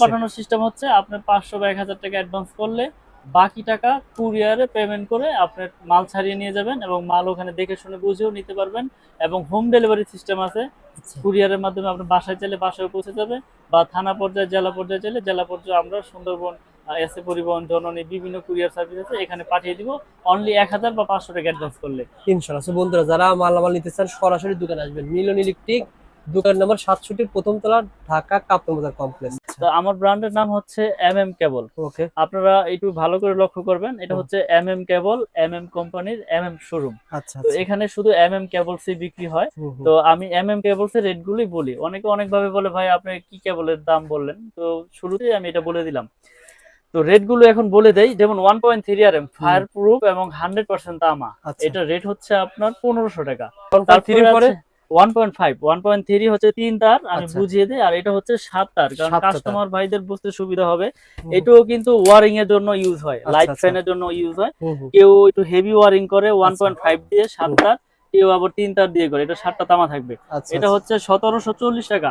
পাঠানোর সিস্টেম হচ্ছে আপনি পাঁচশো বা এক হাজার টাকা অ্যাডভান্স করলে বাকি টাকা কুরিয়ারে পেমেন্ট করে আপনার মাল ছাড়িয়ে নিয়ে যাবেন এবং মাল ওখানে দেখে শুনে বুঝেও নিতে পারবেন এবং হোম ডেলিভারি সিস্টেম আছে। আচ্ছা। কুরিয়ারের মাধ্যমে আপনার বাসায় চাইলে বাসায় পৌঁছে যাবে বা থানা পর্যায়ে জেলা পর্যায়ে চাইলে জেলা পর্যায়ে আমরা সুন্দরবন এসে পরিবহন জননী বিভিন্ন কুরিয়ার সার্ভিস আছে এখানে পাঠিয়ে দিব অনলি এক হাজার বা পাঁচশো টাকা অ্যাডভান্স করলে। ইনশাল্লাহ। বন্ধুরা যারা মালামাল নিতে চান সরাসরি দোকানে আসবেন। মিলন ইলেকট্রিক দোকান নাম্বার সাতষট্টি প্রথম তলা ঢাকা কাপ্তার কমপ্লেক্স তো আমার ব্র্যান্ডের নাম হচ্ছে এম এম কেবল ওকে আপনারা একটু ভালো করে লক্ষ্য করবেন এটা হচ্ছে M M cable M M কোম্পানির এম এম শোরুম আচ্ছা তো এখানে শুধু এম এম কেবলসই বিক্রি হয়। তো আমি এম এম কেবলস এর রেট গুলোই বলি। অনেকে অনেক ভাবে বলে ভাই আপনি কি কেবলের দাম বললেন? তো শুরুতেই আমি এটা বলে দিলাম। তো রেটগুলো এখন বলে দেই যেমন one point three R M fireproof এবং হান্ড্রেড পার্সেন্ট তামা। আচ্ছা। এটা রেট হচ্ছে আপনার পনেরোশো টাকা। থ্রি পরে? One point five one point three হচ্ছে তিন তার আমি আচ্ছা। বুঝিয়ে দিই আর এটা হচ্ছে সাত তার কারণ কাস্টমার ভাইদের বুঝতে সুবিধা হবে এটাও কিন্তু ওয়ারিং এর জন্য ইউজ হয় আচ্ছা, লাইট আচ্ছা। ফ্যানের জন্য ইউজ হয়। কেউ একটু হেভি ওয়ারিং করে ওয়ান। পয়েন্ট ফাইভ দিয়ে সাত তার কেউ আবার তিন তার দিয়ে করে এটা সাতটা তামা থাকবে। আচ্ছা এটা হচ্ছে সতেরোশো চল্লিশ টাকা।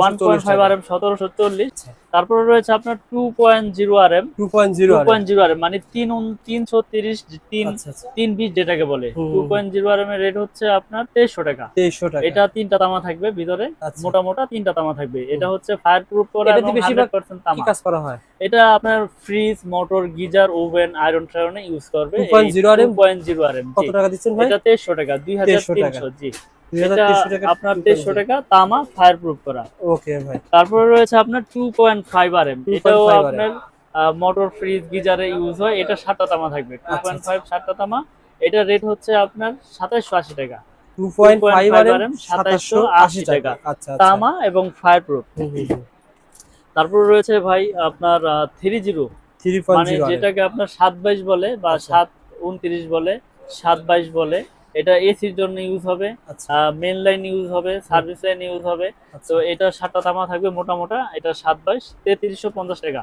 One point five R M সতেরোশো চল্লিশ। আচ্ছা। তারপরে রয়েছে আপনার two point zero R M two point zero point zero R M মানে তিন তিনশো তিরিশ তিন আচ্ছা আচ্ছা। তিন বিশ যেটাকে বলে। Two point zero R M এর রেট হচ্ছে আপনার তেইশশো টাকা। তেইশশো টাকা। এটা তিনটা তামা থাকবে ভিতরে। আচ্ছা। মোটা মোটা তিনটা তামা থাকবে। এটা হচ্ছে ফায়ার প্রুফ করা বেশিরভাগ 100% তামা। কাজ করা হয়? এটা আপনার fridge motor geyser oven iron টায়রনে use করবে। 2.0 RM? Point zero R M কত টাকা দিচ্ছেন এটা তেইশশো টাকা দুই হাজার 2300 জি। দুই হাজার এটা তেইশশো টাকা আপনার তেইশশো টাকা তামা ফায়ার প্রুফ করা। ওকে ভাই। তারপরে রয়েছে আপনার two point five R M এটাও আপনার মোটর ফ্রিজ গিজারে ইউজ হয়। এটা সাতটা তামা থাকবে। টু পয়েন্ট ফাইভ সাতটা তামা। এটা রেট হচ্ছে আপনার সাতাইশশো আশি টাকা। Two point five R 2.5 M RM, সাতাশশো আশি টাকা। তামা এবং ফায়ার প্রুফ। তারপর রয়েছে ভাই আপনার থ্রি জিরো মানে যেটাকে আপনার সাত বাইশ বলে বা আচ্ছা। সাত উনত্রিশ বলে সাত বাইশ বলে এটা এসির জন্য ইউজ হবে। মেন লাইন ইউজ হবে সার্ভিস লাইন ইউজ হবে। আচ্ছা। তো এটা সাতটা তামা থাকবে মোটা মোটা এটা সাত বাইশ তেত্রিশশো পঞ্চাশ টাকা।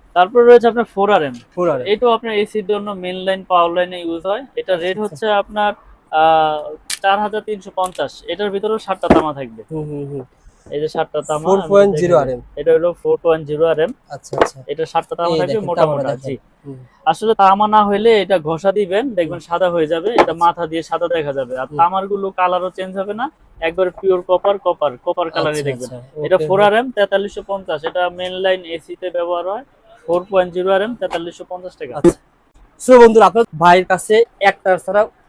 তারপর রয়েছে আপনার four R M four R এটাও আপনার এসির জন্য মেন লাইন পাওয়ার লাইনে ইউজ হয়। এটা রেট আচ্ছা। হচ্ছে আপনার চার হাজার তিনশো পঞ্চাশ। এটার ভিতরেও সাতটা তামা থাকবে। এই যে তামা four point zero R M এটা হলো four point zero R M আচ্ছা আচ্ছা। এটা সাতটা তামা থাকবে। জি। আসলে তামা না হইলে এটা ঘষা দিবেন দেখবেন সাদা হয়ে যাবে এটা মাথা দিয়ে সাদা দেখা যাবে। আর তামারগুলো কালারও চেঞ্জ হবে না একবারে পিওর কপার কপার কপার কালারই দেখবেন। এটা ফোর আর এম তেতাল্লিশশো পঞ্চাশ। এটা মেন লাইন এসি তে ব্যবহার হয়। Four point zero R M তেতাল্লিশশো পঞ্চাশ টাকা। আছে সো বন্ধুরা, আপনার ভাইয়ের কাছে একটা ছাড়া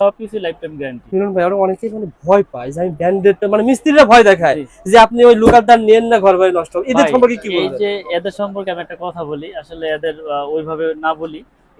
সবকিছু লাইফ টাইম গ্যারান্টি মিলন ভাই অনেকেই মানে ভয় পায় যে আমি ব্র্যান্ডেড মানে মিস্ত্রিরা ভয় দেখায় যে আপনি ওই লোকাল নেন না ঘর বাড়ি নষ্ট। হবে। এদের সম্পর্কে কি এই যে এদের সম্পর্কে আমি একটা কথা বলি। আসলে এদের ওইভাবে না বলি।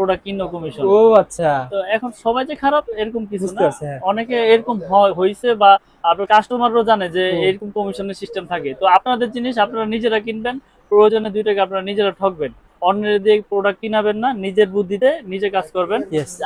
প্রোডাক্ট কিনো কমিশন ও আচ্ছা। তো এখন সবাই যে খারাপ এরকম কিছু না। হ্যাঁ। অনেকে এরকম হয়েছে বা আপনার কাস্টমারও জানে যে এরকম কমিশনের সিস্টেম থাকে। তো আপনাদের জিনিস আপনারা নিজেরা কিনবেন প্রয়োজনে দুই টাকা আপনারা নিজেরা ঠকবেন। অন্যের দিয়ে প্রোডাক্ট কিনাবেন না নিজের বুদ্ধিতে নিজে কাজ করবেন।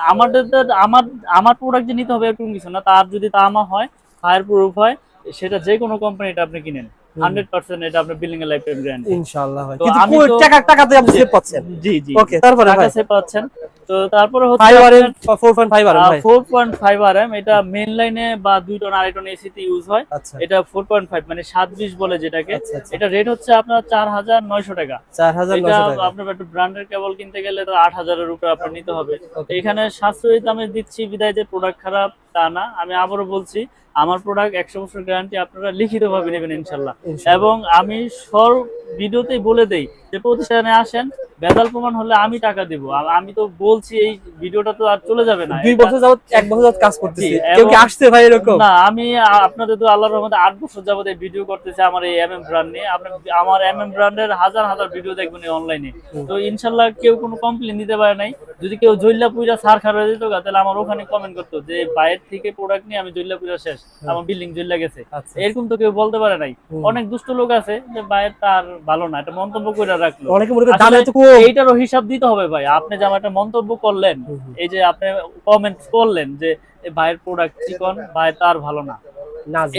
আমাদের তো- আমার আমার প্রোডাক্ট যে নিতে হবে এরকম কিছু না তার যদি তামা হয় ফায়ার প্রুফ হয় সেটা যে কোনো কোম্পানিটা আপনি কিনেন। হান্ড্রেড পার্সেন্ট এটা আপনার বিল্ডিং এর লাইফ টাইম গ্যারান্টি ইনশাআল্লাহ ভাই। কিন্তু টাকা টাকাতে আপনি সেভ পাচ্ছেন। জি জি ওকে তারপরে ভাই। কাছে পাচ্ছেন। তো তারপরে হচ্ছে 5 আরএম 4.5 আরএম ভাই। ফোর পয়েন্ট ফাইভ আর এটা মেন লাইনে বা দুই টন আড়াই টন এসিতে ইউজ হয়। আচ্ছা। এটা ফোর পয়েন্ট ফাইভ মানে সাত বিশ বলে যেটাকে। আচ্ছা আচ্ছা। এটা রেট হচ্ছে আপনার চার হাজার নয়শো টাকা। এটা 4900 টাকা। আপনার একটা ব্র্যান্ডের কেবল কিনতে গেলে তো আট হাজারের উপরে আপনার নিতে হবে। এখানে সাশ্রয়ী দামে দিচ্ছি বিদায় যে প্রোডাক্ট খারাপ তা না আমি আবারও বলছি আমার প্রোডাক্ট একশো বছর গ্যারান্টি আপনারা লিখিতভাবে নেবেন ইনশাল্লাহ। এবং আমি সব ভিডিওতেই বলে দেই যে প্রতিষ্ঠানে আসেন বেদাল প্রমাণ হলে আমি টাকা দিব। আর আমি তো বলছি এই ভিডিওটা তো আর চলে যাবে না। দুই বছর যাবত এক বছর যাবত কাজ করতেছি। কেউ কি আসছে ভাই এরকম? না আমি আপনাদের তো আল্লাহর রহমতে আট বছর যাবত এই ভিডিও করতেছি আমার এই এমএম ব্র্যান্ড নিয়ে। আপনি আমার এমএম ব্র্যান্ডের হাজার হাজার ভিডিও দেখবেন অনলাইনে তো ইনশাল্লাহ কেউ কোনো কমপ্লেন দিতে পারে নাই। যদি কেউ জৈল্লা পুইরা সার খারাপ হয়ে যেত তাহলে আমার ওখানে কমেন্ট করতো যে বাইরের থেকে প্রোডাক্ট নিয়ে আমি জৈল্লা পুইরা শেষ। আমার বিল্ডিং জৈল্লা গেছে। আচ্ছা। এরকম তো কেউ বলতে পারে নাই। অনেক দুষ্ট লোক আছে যে বাইরে তার ভালো না। এটা মন্তব্য করে রাখল। অনেকে মনে করে দাম এত কম। এইটারও হিসাব দিতে হবে ভাই। আপনি মন্তব্য করলেন। এই যে আপনি কমেন্ট করলেন যে ভাইয়ের প্রোডাক্ট চিকন ভাই তার ভালো না।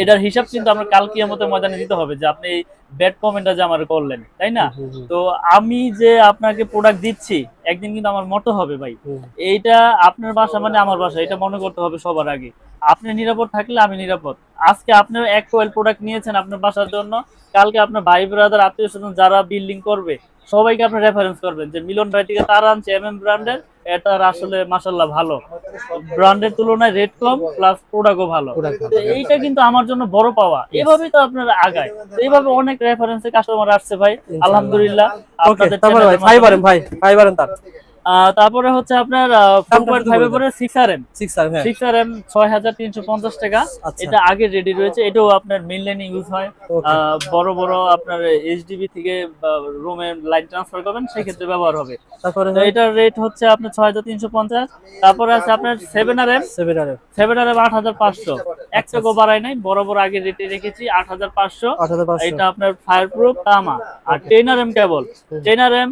এটার হিসাব কিন্তু আমরা কাল কিয়ামতের ময়দানে দিতে হবে যে আপনি এই ব্যাড কমেন্টটা যে আমার করলেন তাই না? তো আমি যে আপনাকে প্রোডাক্ট দিচ্ছি একদিন কিন্তু আমার মতো হবে ভাই। এইটা আপনার বাসা মানে আমার বাসা এটা মনে করতে হবে সবার আগে। আপনি নিরাপদ থাকলে আমি নিরাপদ। আজকে আপনি এক কোয়েল প্রোডাক্ট নিয়েছেন আপনার বাসার জন্য। কালকে আপনার ভাই ব্রাদার আত্মীয় স্বজন যারা বিল্ডিং করবে সবাইকে আপনি রেফারেন্স করবেন যে মিলন ভাই থেকে তার আনছে এম এম ব্র্যান্ডের এটার আসলে মাসাল্লাহ ভালো। ব্র্যান্ডের তুলনায় রেট কম প্লাস প্রোডাক্টও ভালো। এইটা কিন্তু আমার জন্য বড় পাওয়া। এভাবেই তো আপনারা আগায়। এইভাবে অনেক রেফারেন্সে কাস্টমার আসছে ভাই। আলহামদুলিল্লাহ। আপনাদের ভাই channel এর 5 মাধ্যমে। আরএম ভাই তার। তারপরে হচ্ছে আপনার ফোর পয়েন্ট ফাইভ এর সিক্স আর এম 6 আরএম হ্যাঁ। সিক্স আর এম ছয় হাজার তিনশো পঞ্চাশ টাকা। আচ্ছা। এটা আগে রেডি রয়েছে এটাও আপনার মেন লাইনে ইউজ হয়। বড় বড় আপনার এইচডিবি থেকে রুমে লাইন ট্রান্সফার করবেন সেক্ষেত্রে ব্যবহার হবে। তারপরে এটার রেট হচ্ছে আপনার ছয় হাজার তিনশো পঞ্চাশ। তারপরে আছে আপনার seven R M 7 RM seven R M আট হাজার পাঁচশো। এক টাকা বাড়াই নাই বড় বড় আগে রেটে রেখেছি আট হাজার পাঁচশো। 8500 এটা আপনার ফায়ার প্রুফ তামা। আর ten R M cable ten R M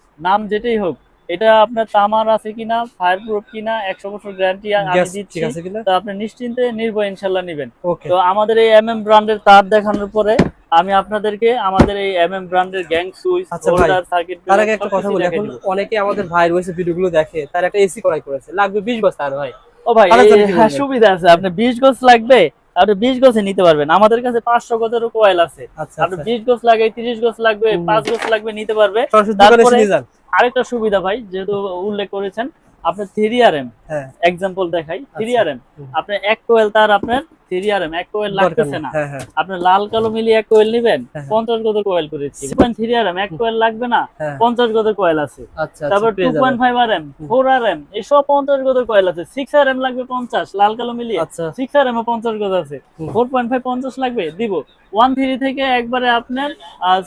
নাম যেটাই হোক এটা আপনার তামার আছে কিনা ফায়ার প্রুফ কিনা একশো বছর গ্যারান্টি আমি দিচ্ছি তো আপনি নিশ্চিন্তে নির্ভয় ইনশাল্লাহ নেবেন। তো আমাদের এই এম এম ব্র্যান্ডের তার দেখানোর পরে আমি আপনাদেরকে আমাদের এই এম এম ব্র্যান্ডের গ্যাং সুইচ হোল্ডার সার্কিট তার আগে একটা কথা বলি এখন অনেকে আমাদের ভাইয়ের ওইসব ভিডিওগুলো দেখে তার একটা এসি করাই করেছে লাগবে 20 গজ তার ভাই। ও ভাই হ্যাঁ, সুবিধা আছে আপনি বিশ গজ লাগবে আপনি বিশ গোছে নিতে পারবেন। আমাদের কাছে পাঁচশো গজেরও কয়েল আছে। আচ্ছা আপনি আচ্ছা। বিশ গোছ লাগে তিরিশ গোছ লাগবে পাঁচ গোছ লাগবে নিতে পারবে। আরেকটা সুবিধা ভাই যেহেতু উল্লেখ করেছেন আপনার থ্রি আর এম এক্সাম্পল দেখাই থ্রি। আর এম আপনার এক কোয়েল তার আপনার থ্রি আর এম এক কোয়েল লাগতেছে না। হ্যাঁ হ্যাঁ। লাল কালো মিলিয়ে এক কোয়েল নেবেন হ্যাঁ। পঞ্চাশ গজের কোয়েল করেছি। থ্রি আর এম এক কোয়েল লাগবে না হ্যাঁ। পঞ্চাশ গজের কোয়েল আছে। আচ্ছা তারপর আচ্ছা two point five R M four R M এসব পঞ্চাশ গজের কোয়েল আছে। সিক্স আর এম লাগবে পঞ্চাশ লাল কালো মিলিয়ে। সিক্স আর এম পঞ্চাশ গজ আছে। ফোর পয়েন্ট ফাইভ পঞ্চাশ লাগবে দিব। ওয়ান থ্রি থেকে একবারে আপনার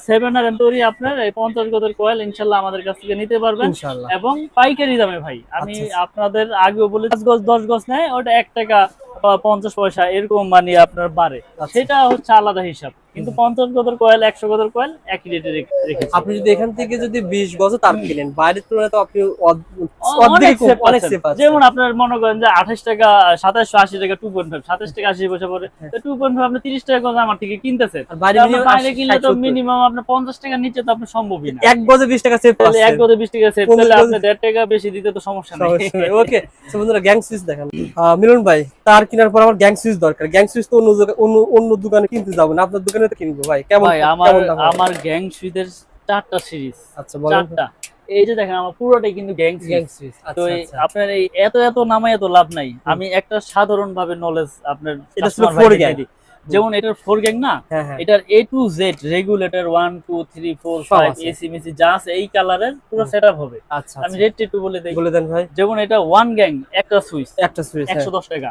সেভেন আর এম তৈরি আপনার এই পঞ্চাশ গজের কোয়েল ইনশাল্লাহ আমাদের কাছ থেকে নিতে পারবেন। এবং পাইকারি দামে ভাই আমি আচ্ছা, আপনাদের আগেও বলে পাঁচ গজ দশ গজ নেয় ওটা এক টাকা। পঞ্চাশ পয়সা এরকম মানে আপনার বাড়ে। আচ্ছা। সেটা হচ্ছে আলাদা হিসাব। কিন্তু পঞ্চাশ গজের কয়েল একশো গজের কয়েল একই রেটে রেখেছি। আপনি যদি এখান থেকে যদি 20 গজ তার কিনেন বাইরের তুলনায় তো আপনি যেমন আপনার মনে করেন যে আঠাশ টাকা সাতাশশো আশি টাকা টু পয়েন্ট ফাইভ সাতাশ টাকা আশি পয়সা পরে টু পয়েন্ট ফাইভ আপনি তিরিশ টাকা করে আমার থেকে কিনতেছেন। আর বাইরে তো আপনার minimum বাইরে 80, কিনলে তো মিনিমাম আপনার পঞ্চাশ টাকা নিচে তো আপনার সম্ভবই না। এক গজে 20 টাকা সেভ তাহলে এক গজে বিশ টাকা সেভ তাহলে আপনি দেড় টাকা বেশি দিতে তো সমস্যা নেই। ওকে বন্ধুরা গ্যাং সুইচ দেখেন মিলন ভাই তার কেনার পর আমার গ্যাং সুইচ দরকার। গ্যাং সুইচ তো অন্য অন্য অন্য দোকানে কিনতে যাব না। আপনার দোকানে তো কিনবো ভাই। কেমন আমার গ্যাং সুইদের চারটা সিরিজ আচ্ছা চারটা। এই যে দেখেন আমার পুরোটাই কিন্তু গ্যাং সুইচ তো আচ্ছা আচ্ছা। আপনার এই এত এত নামে এত লাভ নাই। আমি একটা সাধারণ ভাবে নলেজ আপনার এটা ছিল। যেমন এটার ফোর গ্যাং না হ্যাঁ হ্যাঁ। এটার A to Z regulator one two three four five AC Messi যা আছে এই কালারের পুরো। সেট হবে। আচ্ছা আমি। রেট একটু বলে দিই। বলে দেন ভাই। যেমন এটা ওয়ান গ্যাং একটা সুইচ একটা সুইচ একশো দশ টাকা।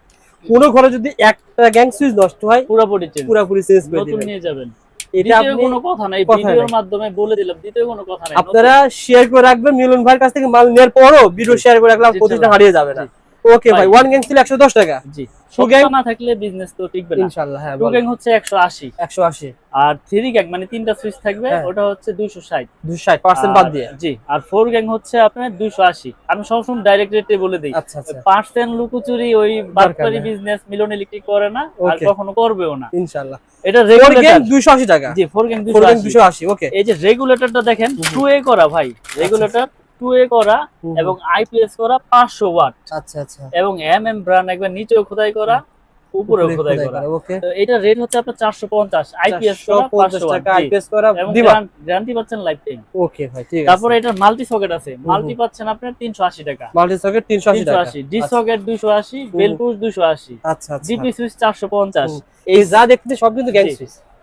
কোন ঘরে যদি একটা গ্যাং সুইচ নষ্ট হয় পুরোপুরি চেঞ্জ পুরোপুরি চেঞ্জ করে নতুন দিবেন নিয়ে যাবেন। এটা কোনো কথা নাই ভিডিওর মাধ্যমে বলে দিলাম দ্বিতীয় কোনো কথা নাই আপনারা শেয়ার করে রাখবেন মিলন ভাইয়ের কাছ থেকে মাল নেওয়ার পরও ভিডিও শেয়ার করে রাখলাম প্রতিষ্ঠান প্রতিটা হারিয়ে যাবে না। ওকে ভাই। ওয়ান গ্যাং ছিল একশো দশ টাকা। জি। Two না থাকলে বিজনেস তো টিকবে না। ইনশাল্লাহ হ্যাঁ টু হচ্ছে একশো আশি। একশো আশি। আর থ্রি গ্যাং মানে তিনটা সুইচ থাকবে হ্যাঁ। ওটা হচ্ছে দুইশো ষাট। দুশো ষাট পার্সেন্ট বাদ দিয়ে। জি আর ফোর গ্যাং হচ্ছে আপনার দুইশো আশি। আমি সবসময় ডাইরেক্ট রেটে বলে দিই। আচ্ছা আচ্ছা। পার্সেন্ট লুকোচুরি ওই বিজনেস মিলন ইলেকট্রিক করে না আর কখনো করবেও না। এটা রেগুলেটর টাকা। জি ফোর গ্যাং ফোর গ্যাং দুইশো দুশো আশি ওকে। এই যে রেগুলেটরটা দেখেন টু এ করা ভাই। রেগুলেটর টু এ করা এবং আইপিএস করা পাঁচশো ওয়াট। আচ্ছা আচ্ছা। এবং এম এম ব্র্যান্ড একবার নিচেও খোদাই করা উপরেও খোদাই করা। ওকে। তো এটা রেট হচ্ছে আপনার চারশো পঞ্চাশ আইপিএস করা পাঁচশো টাকা ওয়াট আইপিএস করা দিবা। গ্যারান্টি পাচ্ছেন লাইফ টাইম ওকে ভাই ঠিক আছে। তারপরে এটা মাল্টি সকেট আছে। মাল্টি পাচ্ছেন আপনার তিনশো আশি টাকা। মাল্টি সকেট তিনশো আশি তিনশো টাকা আশি ডি সকেট দুইশো আশি বেল পুশ দুইশো আশি। আচ্ছা আচ্ছা। জিপি সুইচ চারশো পঞ্চাশ। হুম। এই যা দেখতে সব কিন্তু গ্যাং সুইচ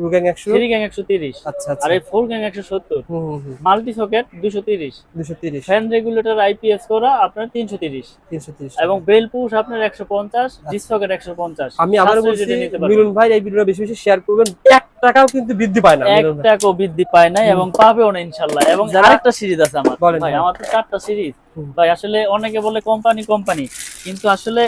টু গ্যাং একশো? থ্রি গ্যাং একশো তিরিশ। আচ্ছা আচ্ছা। আর এই ফোর গ্যাং একশো সত্তর। মাল্টি সকেট দুশো তিরিশ। দুশো তিরিশ। ফ্যান রেগুলেটর আইপিএস করা আপনার তিনশো তিরিশ। তিনশো তিরিশ এবং বেল পুশ আপনার একশো পঞ্চাশ ডিস সকেট একশো পঞ্চাশ। আমি আবার বলছি রেটে নিতে পারবেন। মিলন ভাই এই ভিডিওটা বেশি বেশি শেয়ার করবেন। এক টাকাও কিন্তু বৃদ্ধি পায় না এক টাকাও বৃদ্ধি পায় এবং পাবেও না ইনশাল্লাহ। এবং আরেকটা সিরিজ আছে আমার। ভাই। আমার তো চারটা সিরিজ ভাই আসলে অনেকে বলে কোম্পানি কোম্পানি। কিন্তু আসলে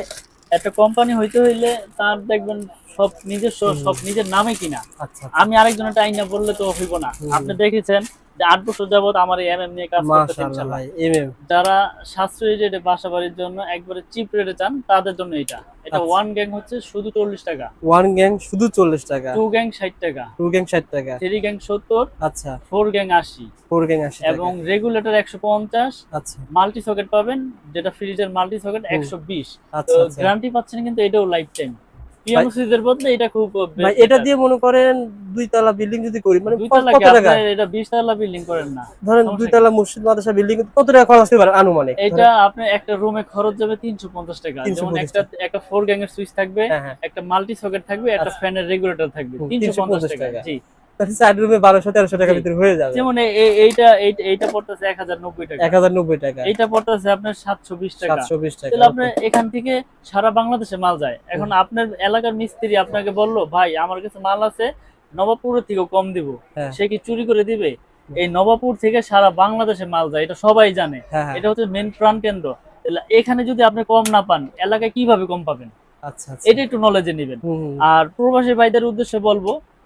একটা কোম্পানি হইতে হইলে তার দেখবেন সব নিজস্ব সব নিজের নামে কিনা। আচ্ছা আমি আরেকজনের টাইম না বললে তো হইব না। আপনি দেখেছেন যে আট বছর যাবত আমার এই এমএম নিয়ে কাজ করতেছে ভাই এমএম যারা সাশ্রয়ী রেটে বাসা বাড়ির জন্য একবারে চিপ রেটে চান তাদের জন্য এটা এটা আচ্ছা। ওয়ান গ্যাং হচ্ছে শুধু চল্লিশ টাকা। ওয়ান গ্যাং শুধু চল্লিশ টাকা। টু গ্যাং ষাট টাকা। টু গ্যাং ষাট টাকা। থ্রি গ্যাং সত্তর আচ্ছা। ফোর গ্যাং আশি। ফোর গ্যাং আশি এবং রেগুলেটর একশো পঞ্চাশ আচ্ছা। মাল্টি সকেট পাবেন যেটা ফ্রিজের মাল্টি সকেট হুম। একশো বিশ। আচ্ছা আচ্ছা। গ্যারান্টি পাচ্ছেন কিন্তু এটাও লাইফ টাইম পিয়ানো বদলে এটা খুব ভাই এটা দিয়ে মনে করেন বিল্ডিং যদি করি মানে কত টাকা? এটা বিশ তলা বিল্ডিং করেন না? ধরেন তলা মসজিদ মাদ্রাসা বিল্ডিং কত টাকা খরচ হতে পারে আনুমানিক? এটা আপনার একটা রুমে খরচ যাবে তিনশো পঞ্চাশ টাকা। যেমন একটা একটা ফোর গ্যাং এর সুইচ থাকবে হ্যাঁ হ্যাঁ। একটা মাল্টি সকেট থাকবে একটা আচ্ছা। ফ্যানের রেগুলেটর থাকবে তিনশো পঞ্চাশ 350 টাকা। টাকা। জি। চার রুমে বারোশো তেরোশো টাকা জি। ভিতরে হয়ে যাবে। যেমন এইটা এইটা পড়তেছে এক হাজার নব্বই টাকা। এক হাজার নব্বই টাকা। এইটা পড়তেছে আপনার সাতশো বিশ টাকা। সাতশো বিশ টাকা। তাহলে আপনার এখান থেকে সারা বাংলাদেশে মাল যায়। এখন আপনার এলাকার মিস্ত্রি আপনাকে বলল ভাই আমার কাছে মাল আছে নবাবপুরের থেকেও কম দিব। হ্যাঁ। সে কি চুরি করে দিবে? এই নবাবপুর থেকে সারা বাংলাদেশে মাল যায় এটা সবাই জানে। হ্যাঁ হ্যাঁ। এটা হচ্ছে মেন প্রাণ কেন্দ্র। এখানে যদি আপনি কম না পান এলাকায় কীভাবে কম পাবেন? আচ্ছা আচ্ছা। এটা একটু নলেজে নেবেন। আর প্রবাসী ভাইদের উদ্দেশ্যে বলব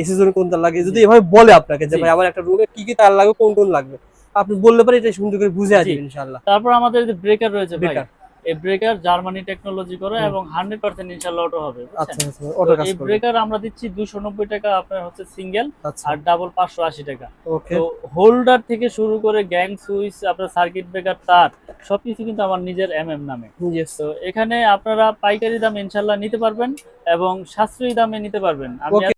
এসির জন্য কোন তার লাগে যদি এভাবে বলে আপনাকে যে ভাই আমার একটা রুমে কি কি তার লাগবে কোন কোন লাগবে? আপনি বললে পারে এটা সুন্দর করে বুঝে ইনশাআল্লাহ। তারপর আমাদের যে ব্রেকার রয়েছে ভাই এই ব্রেকার জার্মানি টেকনোলজি করে এবং অটো হবে আচ্ছা আচ্ছা অটো কাজ এই ব্রেকার আমরা দিচ্ছি দুশো নব্বই টাকা আপনার হচ্ছে সিঙ্গেল আচ্ছা। আর ডাবল পাঁচশো আশি টাকা। তো হোল্ডার থেকে শুরু করে গ্যাং সুইচ আপনার সার্কিট ব্রেকার তার সবকিছু কিন্তু আমার নিজের এম এম নামে। তো এখানে আপনারা পাইকারি দাম ইনশাল্লাহ নিতে পারবেন এবং সাশ্রয়ী দামে নিতে পারবেন। আমি.